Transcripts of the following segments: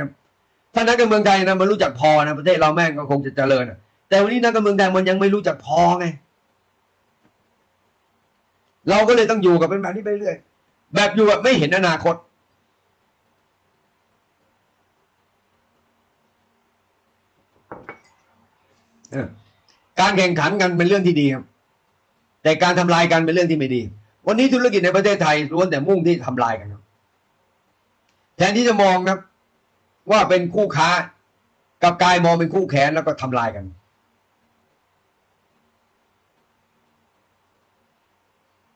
ครับถ้านักการเมืองไทยนะมันรู้จักพอนะประเทศเราแม่งก็คงจะเจริญแต่วันนี้นักการเมืองไทยมันยังไม่รู้จักพอไงเราก็เลยต้องอยู่กับเป็นแบบนี้ไปเรื่อยแบบอยู่แบบไม่เห็นอนาคต การแข่งขันกันเป็นเรื่องที่ดีครับ แต่การทำลายกันเป็นเรื่องที่ไม่ดี วันนี้ธุรกิจในประเทศไทยล้วนแต่มุ่งที่ทำลายกันครับแทนที่จะมองครับ ว่าเป็นคู่ค้า กับกายมองเป็นคู่แข่งแล้วก็ทำลายกัน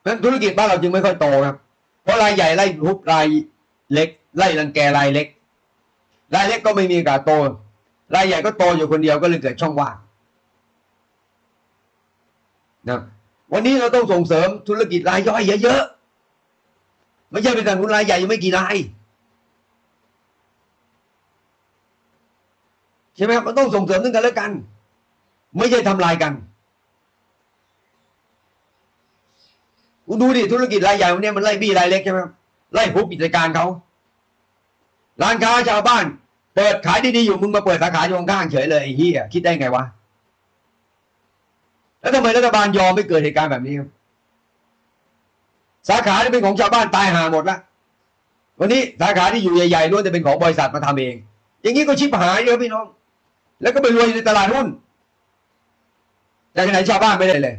เพราะฉะนั้นธุรกิจบ้านเราจึงไม่ค่อยโตครับ เพราะรายใหญ่ไล่ทุบรายเล็ก ไล่รังแกรายเล็ก รายเล็กก็ไม่มีกาสโต รายใหญ่ก็โตอยู่คนเดียวก็เลยเกิดช่องว่างนะวันนี้เราต้องส่งเสริมธุรกิจรายย่อยเยอะๆไม่ใช่เป็นแต่ทุนรายใหญ่ยังไม่กี่ราย ใช่ไหมครับมันต้องส่งเสริมซึ่งกันและกัน ไม่ใช่ทำลายกันคุณดูดิธุรกิจรายใหญ่วันนี้มันไล่บี้รายเล็กใช่ไหมครับไล่พุบกิจการเขาร้านค้าชาวบ้าน เปิดขายดีๆอยู่มึงมาเปิดสาขาอยู่ข้างเฉยเลยไอ้เหี้ยคิดได้ไงวะแล้วทำไมรัฐบาลยอมไม่เกิดเหตุการณ์แบบนี้ครับสาขาที่เป็นของชาวบ้านตายหาหมดละวันนี้สาขาที่อยู่ใหญ่ๆล้วนแต่เป็นของบริษัทมาทำเอง อย่างนี้ก็ชิบหายเลยครับพี่น้อง แล้วก็ไปรวยในตลาดหุ้นแต่ที่ไหนชาวบ้านไม่ได้เลย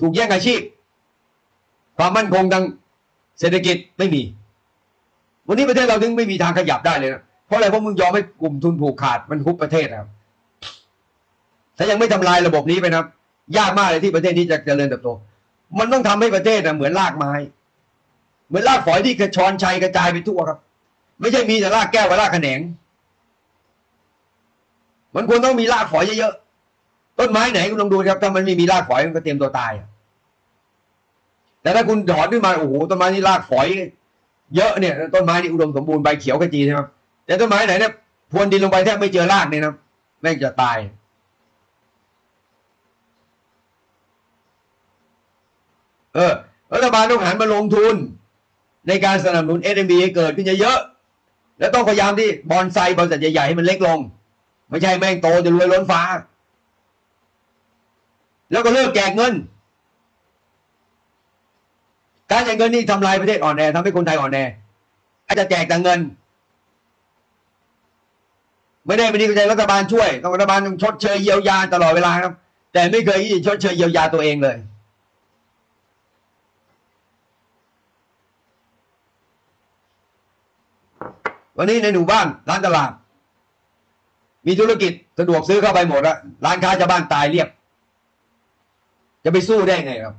ถูกแย่งอาชีพ ความมั่นคงทางเศรษฐกิจไม่มี วันนี้ประเทศเราถึงไม่มีทางขยับได้เลยนะเพราะอะไรเพราะมึงยอมให้กลุ่มทุนผูกขาดมันคุบประเทศครับถ้ายังไม่ทำลายระบบนี้ไปนะครับยากมากเลยที่ประเทศนี้จะเจริญเติบโต มันต้องทำให้ประเทศนะเหมือนรากไม้ เหมือนรากฝอยที่กระชอนชัยกระจายไปทั่วครับ ไม่ใช่มีแต่รากแก้วกับรากแขนง มันควรต้องมีรากฝอยเยอะๆต้นไม้ไหนคุณลองดูครับ ถ้ามันไม่มีรากฝอยมันก็เตรียมตัวตายแต่ถ้าคุณถอนขึ้นมาโอ้โหต้นไม้นี่รากฝอย เยอะเนี่ยต้นไม้นี่อุดมสมบูรณ์ใบเขียวขจีใช่ไหมแต่ต้นไม้ไหนเนี่ยพรวนดินลงไปแทบไม่เจอรากเนี่ยนะแม่งจะตายเออรัฐบาลต้องหันมาลงทุน ในการสนับสนุน SMB ให้เกิดขึ้นเยอะๆแล้วต้องพยายามที่บอนไซบริษัทใหญ่ๆให้มันเล็กลง ไม่ใช่แม่งโตจะรวยล้นฟ้า แล้วก็เลิกแจกเงิน การแจกเงินนี่ทำลายประเทศอ่อนแอทำให้คนไทยอ่อนแออาจจะแจกแต่เงิน ไม่ได้ไม่ได้ใจรัฐบาลช่วยต้องรัฐบาลต้องชดเชยเยียวยาตลอดเวลาครับ แต่ไม่เคยที่จะชดเชยเยียวยาตัวเองเลยวันนี้ในหมู่บ้านร้านตลาด มีธุรกิจสะดวกซื้อเข้าไปหมดแล้วร้านค้าชาวบ้านตายเรียบ จะไปสู้ได้ไงครับ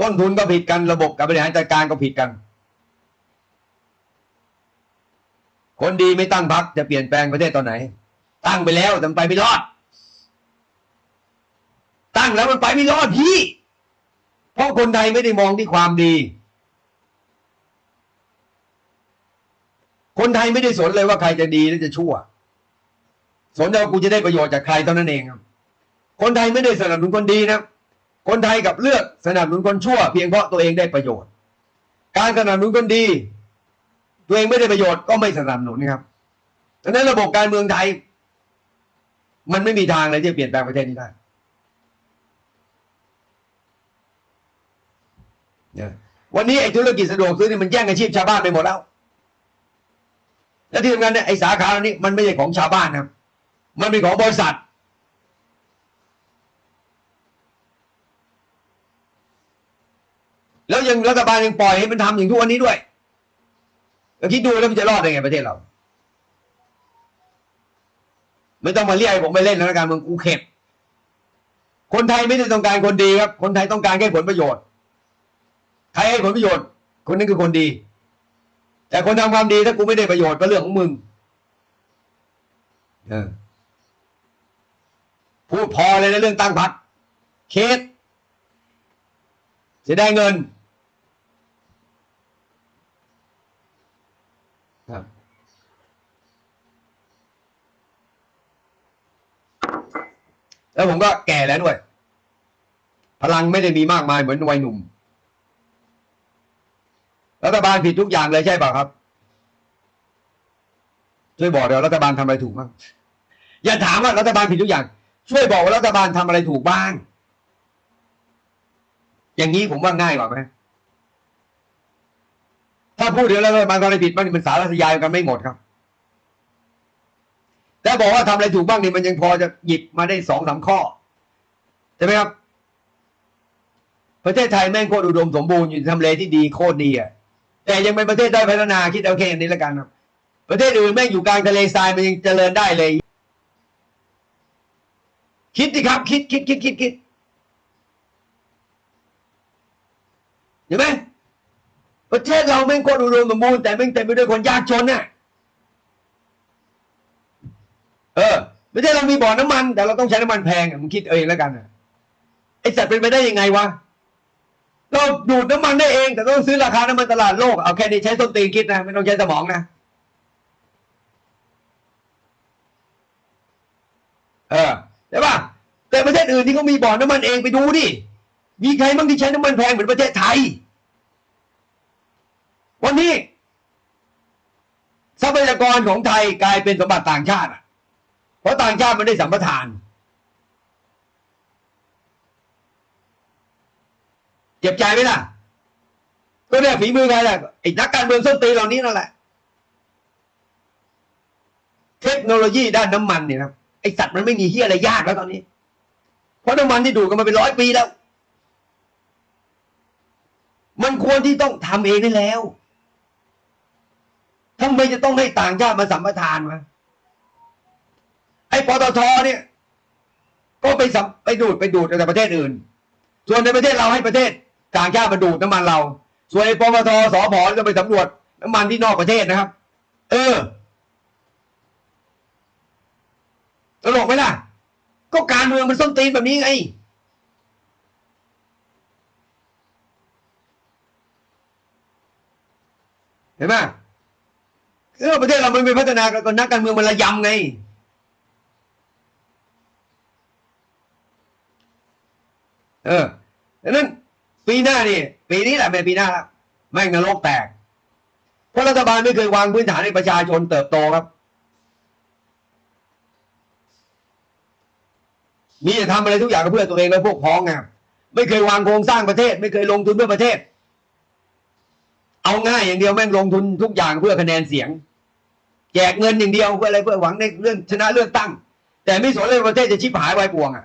ต้นทุนก็ผิดกันระบบการบริหารจัดการก็ผิดกัน คนดีไม่ตั้งพักจะเปลี่ยนแปลงประเทศตอนไหน ตั้งไปแล้วแต่มันไปไม่รอด ตั้งแล้วมันไปไม่รอดพี่ เพราะคนไทยไม่ได้มองที่ความดี คนไทยไม่ได้สนเลยว่าใครจะดีหรือจะชั่ว สนแต่ว่ากูจะได้ประโยชน์จากใครเท่านั้นเองครับคนไทยไม่ได้สนับสนุนคนดีนะ คนไทยกับเลือกสนับสนุนคนชั่ว เพียงเพราะตัวเองได้ประโยชน์ การสนับสนุนคนดี ตัวเองไม่ได้ประโยชน์ก็ไม่สนับสนุนครับดังนั้นระบบการเมืองไทย มันไม่มีทางเลยที่จะเปลี่ยนแปลงประเทศนี้ได้วันนี้ไอ้ธุรกิจสะดวกซื้อนี่มันแย่งอาชีพชาวบ้านไปหมดแล้ว และที่สำคัญเนี่ยไอ้สาขาเนี้มันไม่ใช่ของชาวบ้านนะครับ มันเป็นของบริษัท แล้วยังรัฐบาลยังปล่อยให้มันทำอย่างทุกวันนี้ด้วยแล้วคิดดูแล้วมันจะรอดได้ไงประเทศเรา ไม่ต้องมาเรียกให้ผมไปเล่นนะการเมืองกูเข็ดคนไทยไม่ได้ต้องการคนดีครับ คนไทยต้องการแค่ผลประโยชน์ ใครให้ผลประโยชน์ คนนั้นคือคนดี แต่คนทำความดีถ้ากูไม่ได้ประโยชน์ก็เรื่องของมึง เออ พูดพอเลยนะเรื่องตั้งพักเคสจะได้เงินครับแล้วผมก็แก่แล้วด้วย พลังไม่ได้มีมากมายเหมือนวัยหนุ่ม รัฐบาลผิดทุกอย่างเลยใช่ป่าครับ ช่วยบอกเดี๋ยวรัฐบาลทำอะไรถูกบ้างอย่าถามว่ารัฐบาลผิดทุกอย่าง ช่วยบอกว่ารัฐบาลทำอะไรถูกบ้าง อย่างนี้ผมว่าง่ายกว่าไหมถ้าพูดถึงแล้วรัฐบาลทำอะไรผิดบ้างนี่มันสารสยายกันไม่หมดครับแต่บอกว่าทำอะไรถูกบ้างนี่มันยังพอจะหยิบมาได้สองสามข้อใช่ไหมครับประเทศไทยแม่งโคตรอุดมสมบูรณ์อยู่ทำเลที่ดีโคตรดีอะแต่ยังเป็นประเทศได้พัฒนาคิดเอาแค่นี้แล้วกันครับ ประเทศอื่นแม่งอยู่กลางทะเลทรายมันยังเจริญได้เลย คิดดิครับ คิดคิดคิดคิดคิดเห็นไหมประเทศเราแม่งคตรอุดมสมบูรณ์แต่แม่งเต็มไปด้วยคนยากจนน่ะเออประเทศเรามีบ่อน้ำมัน แต่เราต้องใช้น้ำมันแพงมึงคิดเองแล้วกันไอ้สัตว์เป็นไปได้ยังไงวะเราดูดน้ำมันได้เอง แต่ต้องซื้อราคาน้ำมันตลาดโลกเอาแค่นี้ใช้ต้นตีนคิดนะไม่ต้องใช้สมองนะเออ ใช่ป่ะแต่ประเทศอื่นที่เขามีบ่อน้ำมันเองไปดูดิมีใครบ้างที่ใช้น้ำมันแพงเหมือนประเทศไทย วันนี้ทรัพยากรของไทยกลายเป็นสมบัติต่างชาติเพราะต่างชาติมันได้สัมปทาน เจ็บใจไหมล่ะ ก็เนี่ยฝีมือใครล่ะไอ้นักการเมืองส้นตีเหล่านี้นั่นแหละ เทคโนโลยีด้านน้ำมันเนี่ยครับ ไอสัตว์มันไม่มีเฮียอะไรยากแล้วตอนนี้ เพราะน้ำมันที่ดูดกันมาเป็นร้อยปีแล้ว มันควรที่ต้องทำเองได้แล้วทำไมจะต้องให้ต่างชาติมาสัมปทานวะไอ้ปตทเนี่ย ก็ไปสัมไปดูดไปดูดในประเทศอื่น ส่วนในประเทศเราให้ประเทศต่างชาติมาดูดน้ำมันเรา ส่วนไอ้ปตทสพก็ไปสำรวจน้ำมันที่นอกประเทศนะครับ เออ ตลกไหมล่ะ ก็การเมืองมันส้นตีนแบบนี้ไง เห็นไหมเออประเทศเรามันไม่พัฒนาก็นักการเมืองมันระยำไงเออดังนั้นปีหน้านี่ปีนี้แหละเป็นปีหน้าละแม่งนรกแตกเพราะรัฐบาลไม่เคยวางพื้นฐานให้ประชาชนเติบโตครับ มีจะทำอะไรทุกอย่างก็เพื่อตัวเองและพวกพ้องไงไม่เคยวางโครงสร้างประเทศ ไม่เคยลงทุนเพื่อประเทศ เอาง่ายอย่างเดียวแม่งลงทุนทุกอย่างเพื่อคะแนนเสียง แจกเงินอย่างเดียวเพื่ออะไรเพื่อหวังในเรื่องชนะเลือกตั้ง แต่ไม่สนเลยประเทศจะชิบหายวายป่วงอะ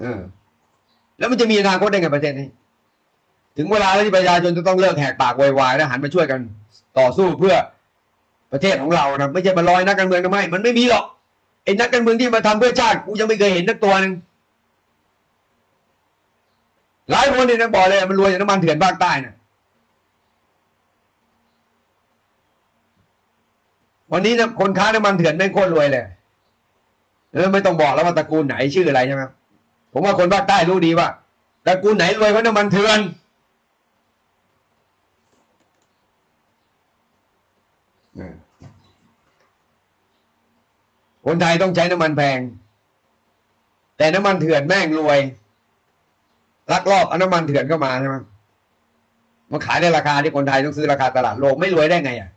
เออแล้วมันจะมีอนาคตได้ไงประเทศนี้ ถึงเวลาแล้วที่ประชาชนจะต้องเลิกแหกปากวายๆแล้วหันมาช่วยกัน ต่อสู้เพื่อ ประเทศของเรานะไม่ใช่มาลอยนักการเมืองทำไมมันไม่มีหรอกไอ้นักการเมืองที่มาทำเพื่อชาติกูยังไม่เคยเห็นนักตัวหนึ่งหลายคนเนี่ยนบอกเลยมันรวยจากน้ำมันเถื่อนภาคใต้นะวันนี้นะคนค้าน้ำมันเถื่อนไม่งโคตรรวยเลยเออไม่ต้องบอกแล้วว่าตระกูลไหนชื่ออะไรใช่ไหมผมว่าคนภาคใต้รู้ดีว่าตระกูลไหนรวยเพราะน้ำมันเถื่อนเออ คนไทยต้องใช้น้ำมันแพง แต่น้ำมันเถื่อนแม่งรวยลักลอบเอาน้ำมันเถื่อนเข้ามาใช่ไหมมาขายในราคาที่คนไทยต้องซื้อราคาตลาดโลกไม่รวยได้ไงอะ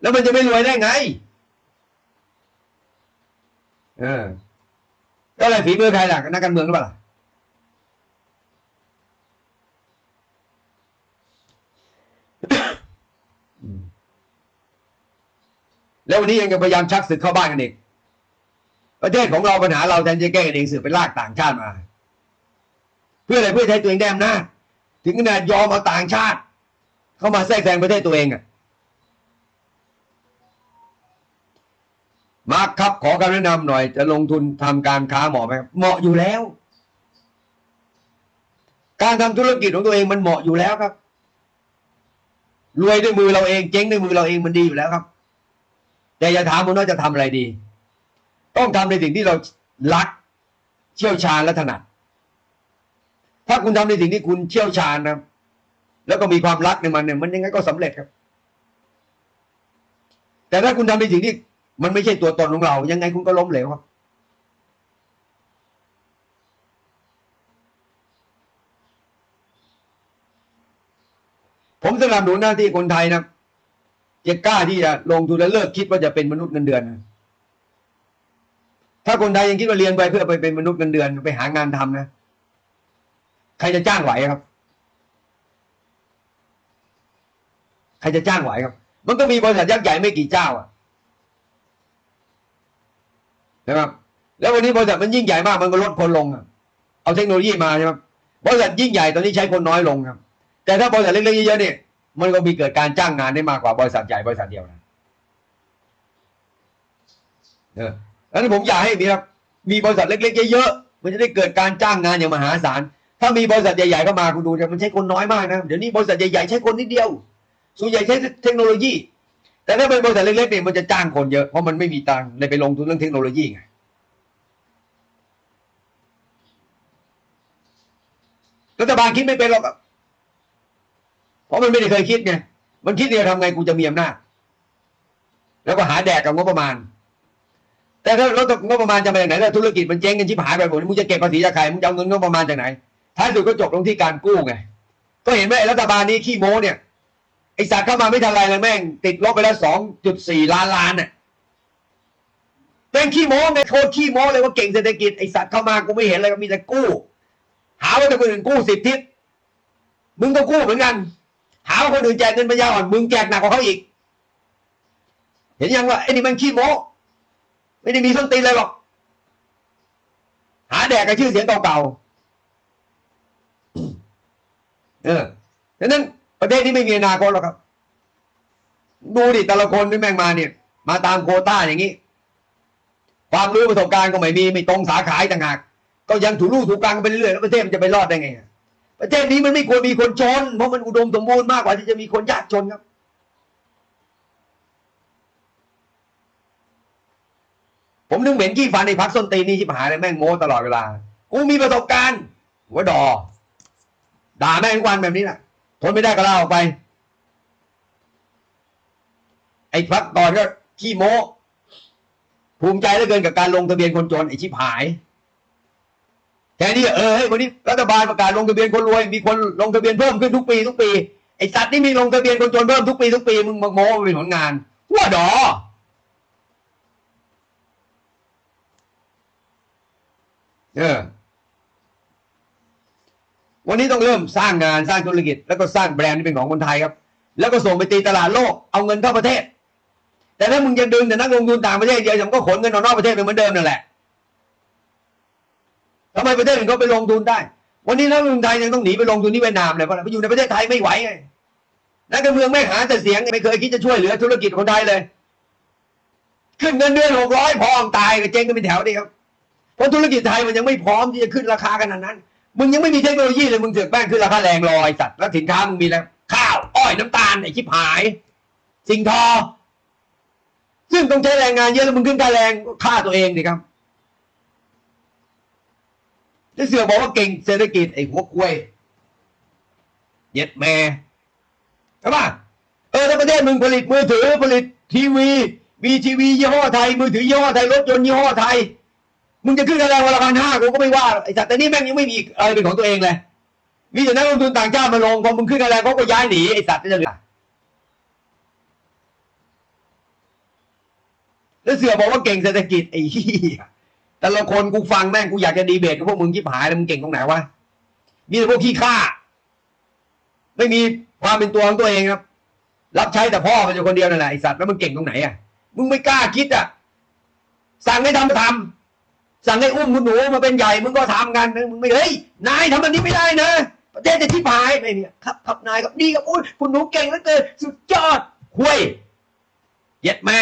แล้วมันจะไม่รวยได้ไง เออ ก็เลยฝีมือใครล่ะนักการเมืองหรือเปล่าล่ะ อืม แล้ววันนี้ยังพยายามชักศึกเข้าบ้านกันอีกประเทศของเราปัญหาเราแทนจะแก้กันเองสืบไปลากต่างชาติมา เพื่ออะไรเพื่อใช้ตัวเองได้อำนาจถึงขนาดยอมเอาต่างชาติ เข้ามาแทรกแซงประเทศตัวเองอะมาร์คครับขอคำแนะนำหน่อย จะลงทุนทำการค้าเหมาะไหมเหมาะอยู่แล้ว การทำธุรกิจของตัวเองมันเหมาะอยู่แล้วครับ รวยด้วยมือเราเองเจ๊งด้วยมือเราเองมันดีอยู่แล้วครับ แต่อย่าถามผมว่าจะทำอะไรดี ต้องทำในสิ่งที่เรารัก เชี่ยวชาญและถนัด ถ้าคุณทำในสิ่งที่คุณเชี่ยวชาญนะ แล้วก็มีความรักในมันเนี่ยมันยังไงก็สำเร็จครับ แต่ถ้าคุณทำในสิ่งที่มันไม่ใช่ตัวตนของเรา ยังไงคุณก็ล้มเหลวครับผมสนับสนุนหน้าที่คนไทยนะ จะกล้าที่จะลงทุนและเลิกคิดว่าจะเป็นมนุษย์เงินเดือน ถ้าคนไทยยังคิดว่าเรียนไปเพื่อไปเป็นมนุษย์เงินเดือนไปหางานทำนะ ใครจะจ้างไหวครับ ใครจะจ้างไหวครับ มันก็มีบริษัทยักษ์ใหญ่ไม่กี่เจ้าอะนะครับแล้ววันนี้บริษัทมันยิ่งใหญ่มากมันก็ลดคนลงเอาเทคโนโลยีมาใช่ไหมบริษัทยิ่งใหญ่ตอนนี้ใช้คนน้อยลงครับ แต่ถ้าบริษัทเล็กๆเยอะๆเนี่ย มันก็มีเกิดการจ้างงานได้มากกว่าบริษัทใหญ่บริษัทเดียวนะเออแล้วผมอยากให้มีครับมีบริษัทเล็กๆเยอะๆมันจะได้เกิดการจ้างงานอย่างมหาศาลถ้ามีบริษัทใหญ่ๆเข้ามาคุณดูเนี่ยมันใช้คนน้อยมากนะเดี๋ยวนี้บริษัทใหญ่ๆใช้คนนิดเดียวส่วนใหญ่ใช้เทคโนโลยี แต่ถ้าเป็นบริษัทเล็กๆเนี่ยมันจะจ้างคนเยอะเพราะมันไม่มีตังค์เลยไปลงทุนเรื่องเทคโนโลยีไงรัฐบาลคิดไม่เป็นหรอกครับ เพราะมันไม่ได้เคยคิดไงมันคิดเนี่ยทำไงกูจะมีอำนาจแล้วก็หาแดกกับงบประมาณ แต่ถ้าลดงบประมาณจะมาจากไหนถ้าธุรกิจมันเจ๊งกันชิบหายไปหมดมึงจะเก็บภาษีจากใครมึงจะเอาเงินงบประมาณจากไหนท้ายสุดก็จบลงที่การกู้ไงก็เห็นไหมรัฐบาลนี้ขี้โม้เนี่ยไอ้สัตว์เข้ามาไม่ทันไรเลยแม่ง ติดลบไปแล้วสองจุดสี่ล้านล้านน่ะแม่งขี้โม้ไงโคตรขี้โม้เลยว่าเก่งเศรษฐกิจไอ้สัตว์เข้ามากูไม่เห็นเลยก็มีแต่กู้ หาว่าแต่คนอื่นกู้สิบทิศมึงก็กู้เหมือนกัน หาว่าคนอื่นแจกเงินปัญญาอ่อนมึงแจกหนักกว่าเขาอีก เห็นยังว่าไอ้นี่มันขี้โม้ไม่ได้มีส้นตีนเลยหรอก หาแดกกับชื่อเสียงเก่าๆเออดังนั้นประเทศนี้ไม่มีอนาคตหรอกครับ ดูดิแต่ละคนที่แม่งมาเนี่ย มาตามโคต้าอย่างนี้ ความรู้ประสบการณ์ก็ไม่มี ไม่ตรงสาขาต่างหาก ก็ยังถูรูถูกกลางกันไปเรื่อยแล้วประเทศมันจะไปรอดได้ไง ประเทศนี้มันไม่ควรมีคนจน เพราะมันอุดมสมบูรณ์มากกว่าที่จะมีคนยากจนครับ ผมนึกเหม็นขี้ฟันในพักส้นตีนนี่ชิบหายเลยแม่งโม้ตลอดเวลา กูมีประสบการณ์หัวดอ ด่าแม่งทุกวันแบบนี้แหละทนไม่ได้ก็ลาออกไป ไอ้พักก่อนก็ขี้โม้ภูมิใจเหลือเกินกับการลงทะเบียนคนจนไอ้ชิบหาย แทนที่เออเฮ้ยวันนี้รัฐบาลประกาศลงทะเบียนคนรวย มีคนลงทะเบียนเพิ่มขึ้นทุกปีทุกปีไอ้สัตว์นี่มีลงทะเบียนคนจนเพิ่มทุกปีทุกปีมึงมาโม้ว่เป็นผลงานหัวดอเออวันนี้ต้องเริ่มสร้างงานสร้างธุรกิจ แล้วก็สร้างแบรนด์ที่เป็นของคนไทยครับ แล้วก็ส่งไปตีตลาดโลกเอาเงินเข้าประเทศ แต่ถ้ามึงยังดึงแต่นักลงทุนต่างประเทศเดียวมันก็ขนเงินออกนอกประเทศไปเหมือนเดิมนั่นแหละ ทำไมประเทศอื่นเขาไปลงทุนได้ วันนี้นักลงทุนไทยยังต้องหนีไปลงทุนที่เวียดนามเลยเพราะอะไรไปอยู่ในประเทศไทยไม่ไหวไงนักการเมืองไม่หาแต่เสียงไม่เคยคิดจะช่วยเหลือธุรกิจคนไทยเลย ขึ้นเงินเดือนหกร้อยพองตายก็เจ๊งกันเป็นแถวดีครับเพราะธุรกิจไทยมันยังไม่พร้อมที่จะขึ้นราคาขนาดนั้น มึงยังไม่มีเทคโนโลยีเลยมึงเสือกแป้งขึ้นราคาแรงรอไอสัตว์แล้วสินค้ามึงมีแล้วข้าวอ้อยน้ำตาลไอชิบหาย สิ่งทอ ซึ่งต้องใช้แรงงานเยอะแล้วมึงขึ้นค่าแรงฆ่าตัวเองดิครับ จะเสือบอกว่าเก่งเศรษฐกิจไอ้หัวกล้วยเย็ดแม่ใช่ปะเออถ้าประเทศมึงผลิตมือถือผลิตทีวีมีทีวียี่ห้อไทย มือถือยี่ห้อไทยรถยนต์ยี่ห้อไทย มึงจะขึ้นกันแรวันละพันห้ากูก็ไม่ว่าไอ้สัตว์แต่นี่แม่งยังไม่มีอะไรเป็นของตัวเองเลยมีแต่นักลงทุนต่างชาติมาลงพอมึงขึ้นกันแรเขาก็ย้ายหนีไอ้สัตว์จะเหลือแล้วเสือบอกว่าเก่งเศรษฐกิจไอ้เหี้ย แต่ละคนกูฟังแม่งกูอยากจะดีเบตกับพวกมึงชิบหายแล้วมึงเก่งตรงไหนวะมีแต่พวกขี้ข้าไม่มีความเป็นตัวของตัวเองครับ รับใช้แต่พ่อมันอยู่คนเดียวนั่นแหละไอสัตว์แล้วมึงเก่งตรงไหนอะมึงไม่กล้าคิดอะสั่งให้ทำก็ทำสั่งให้อุ้มคุณหนูมาเป็นใหญ่มึงก็ทำกันมึงไม่เฮ้ยนายทำแบบนี้ไม่ได้นะประเทศจะชิบหายไม่เนี่ยครับครับนายครับดีครับอุ้ยคุณหนูเก่งเหลือเกินสุดยอดห้วยเย็ดแม่